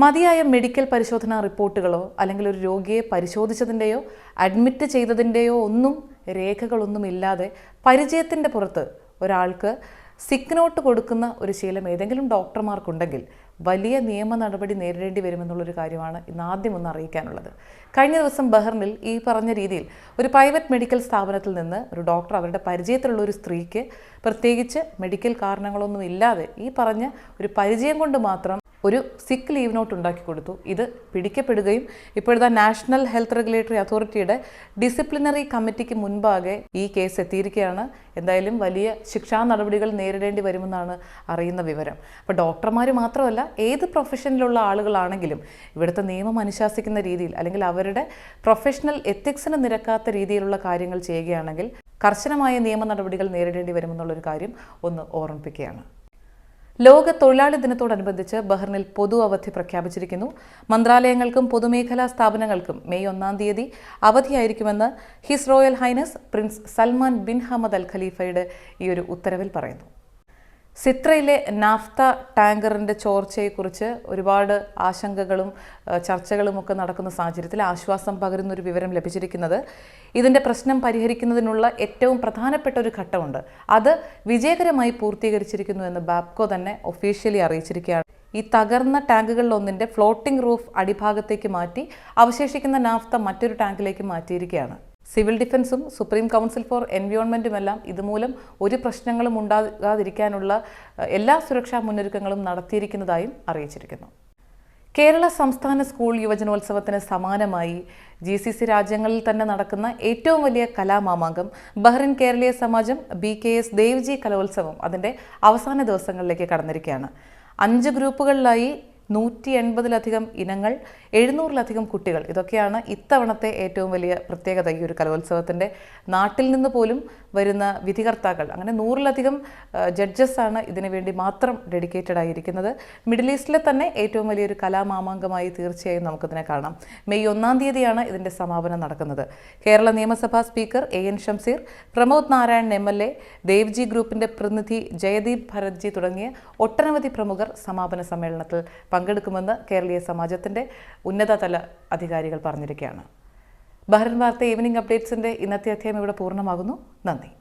മതിയായ മെഡിക്കൽ പരിശോധനാ റിപ്പോർട്ടുകളോ അല്ലെങ്കിൽ ഒരു രോഗിയെ പരിശോധിച്ചതിന്റെയോ അഡ്മിറ്റ് ചെയ്തതിന്റെയോ ഒന്നും രേഖകളൊന്നും ഇല്ലാതെ പരിചയത്തിന്റെ പുറത്ത് ഒരാൾക്ക് സിക്ക് നോട്ട് കൊടുക്കുന്ന ഒരു ശീലം ഏതെങ്കിലും ഡോക്ടർമാർക്കുണ്ടെങ്കിൽ വലിയ നിയമ നടപടി നേരിടേണ്ടി വരുമെന്നുള്ളൊരു കാര്യമാണ് ഇന്ന് ആദ്യം ഒന്ന് അറിയിക്കാനുള്ളത്. കഴിഞ്ഞ ദിവസം ബഹ്റിനിൽ ഈ പറഞ്ഞ രീതിയിൽ ഒരു പ്രൈവറ്റ് മെഡിക്കൽ സ്ഥാപനത്തിൽ നിന്ന് ഒരു ഡോക്ടർ അവരുടെ പരിചയത്തിലുള്ള ഒരു സ്ത്രീക്ക് പ്രത്യേകിച്ച് മെഡിക്കൽ കാരണങ്ങളൊന്നും ഇല്ലാതെ ഈ പറഞ്ഞ ഒരു പരിചയം കൊണ്ട് മാത്രം ഒരു സിക്ക് ലീവ് നോട്ട് ഉണ്ടാക്കി കൊടുത്തു. ഇത് പിടിക്കപ്പെടുകയും ഇപ്പോഴത്തെ നാഷണൽ ഹെൽത്ത് റെഗുലേറ്ററി അതോറിറ്റിയുടെ ഡിസിപ്ലിനറി കമ്മിറ്റിക്ക് മുൻപാകെ ഈ കേസ് എത്തിയിരിക്കുകയാണ്. എന്തായാലും വലിയ ശിക്ഷാ നടപടികൾ നേരിടേണ്ടി വരുമെന്നാണ് അറിയുന്ന വിവരം. അപ്പോൾ ഡോക്ടർമാർ മാത്രമല്ല ഏത് പ്രൊഫഷനിലുള്ള ആളുകളാണെങ്കിലും ഇവിടുത്തെ നിയമം അനുശാസിക്കുന്ന രീതിയിൽ അല്ലെങ്കിൽ അവരുടെ പ്രൊഫഷണൽ എത്തിക്സിന് നിരക്കാത്ത രീതിയിലുള്ള കാര്യങ്ങൾ ചെയ്യുകയാണെങ്കിൽ കർശനമായ നിയമ നടപടികൾ നേരിടേണ്ടി വരുമെന്നുള്ളൊരു കാര്യം ഒന്ന് ഓർമ്മിപ്പിക്കുകയാണ്. ലോക തൊഴിലാളി ദിനത്തോടനുബന്ധിച്ച് ബഹ്റിനിൽ പൊതു അവധി പ്രഖ്യാപിച്ചിരിക്കുന്നു. മന്ത്രാലയങ്ങൾക്കും പൊതുമേഖലാ സ്ഥാപനങ്ങൾക്കും മെയ് ഒന്നാം തീയതി അവധിയായിരിക്കുമെന്ന് His Royal Highness Prince Salman bin Hamad Al ഖലീഫയുടെ ഈ ഒരു ഉത്തരവിൽ പറയുന്നു. സിത്രയിലെ നാഫ്ത ടാങ്കറിന്റെ ചോർച്ചയെക്കുറിച്ച് ഒരുപാട് ആശങ്കകളും ചർച്ചകളും ഒക്കെ നടക്കുന്ന സാഹചര്യത്തിൽ ആശ്വാസം പകരുന്ന ഒരു വിവരം ലഭിച്ചിരിക്കുന്നത്. ഇതിന്റെ പ്രശ്നം പരിഹരിക്കുന്നതിനുള്ള ഏറ്റവും പ്രധാനപ്പെട്ട ഒരു ഘട്ടമുണ്ട്. അത് വിജയകരമായി പൂർത്തീകരിച്ചിരിക്കുന്നു എന്ന് ബാപ്കോ തന്നെ ഒഫീഷ്യലി അറിയിച്ചിരിക്കുകയാണ്. ഈ തകർന്ന ടാങ്കുകളിലൊന്നിന്റെ ഫ്ലോട്ടിംഗ് റൂഫ് അടിഭാഗത്തേക്ക് മാറ്റി അവശേഷിക്കുന്ന നാഫ്ത മറ്റൊരു ടാങ്കിലേക്ക് മാറ്റിയിരിക്കുകയാണ്. സിവിൽ ഡിഫൻസും സുപ്രീം കൗൺസിൽ ഫോർ എൻവയോൺമെന്റുമെല്ലാം ഇതുമൂലം ഒരു പ്രശ്നങ്ങളും ഉണ്ടാകാതിരിക്കാനുള്ള എല്ലാ സുരക്ഷാ മുന്നൊരുക്കങ്ങളും നടത്തിയിരിക്കുന്നതായും അറിയിച്ചിരിക്കുന്നു. കേരള സംസ്ഥാന സ്കൂൾ യുവജനോത്സവത്തിന് സമാനമായി ജി സി സി രാജ്യങ്ങളിൽ തന്നെ നടക്കുന്ന ഏറ്റവും വലിയ കലാമാമാങ്കം Bahrain Keraleeya Samajam B K S Devji കലോത്സവം അതിന്റെ അവസാന ദിവസങ്ങളിലേക്ക് കടന്നിരിക്കുകയാണ്. അഞ്ച് ഗ്രൂപ്പുകളിലായി നൂറ്റി എൺപതിലധികം ഇനങ്ങൾ എഴുന്നൂറിലധികം കുട്ടികൾ. ഇതൊക്കെയാണ് ഇത്തവണത്തെ ഏറ്റവും വലിയ പ്രത്യേകത ഈ ഒരു കലോത്സവത്തിന്റെ നാട്ടിൽ നിന്ന് പോലും വരുന്ന വിധികർത്താക്കൾ അങ്ങനെ നൂറിലധികം ജഡ്ജസ് ആണ് ഇതിനു വേണ്ടി മാത്രം ഡെഡിക്കേറ്റഡ് ആയിരിക്കുന്നത്. മിഡിൽ ഈസ്റ്റിലെ തന്നെ ഏറ്റവും വലിയൊരു കലാമാമാങ്കമായി തീർച്ചയായും നമുക്കിതിനെ കാണാം. മെയ് ഒന്നാം തീയതിയാണ് ഇതിന്റെ സമാപനം നടക്കുന്നത്. കേരള നിയമസഭാ speaker A N Shamseer Pramod Narayan M L A Devji ഗ്രൂപ്പിന്റെ പ്രതിനിധി ജയദീപ് ഭരത്ജി തുടങ്ങിയ ഒട്ടനവധി പ്രമുഖർ സമാപന സമ്മേളനത്തിൽ പങ്കെടുക്കുമെന്ന് കേരളീയ സമാജത്തിന്റെ ഉന്നതതല അധികാരികൾ പറഞ്ഞിരിക്കുകയാണ്. ബഹ്റിൻ വാർത്ത ഈവനിംഗ് അപ്ഡേറ്റ്സിന്റെ ഇന്നത്തെ അധ്യായം ഇവിടെ പൂർണമാകുന്നു. നന്ദി.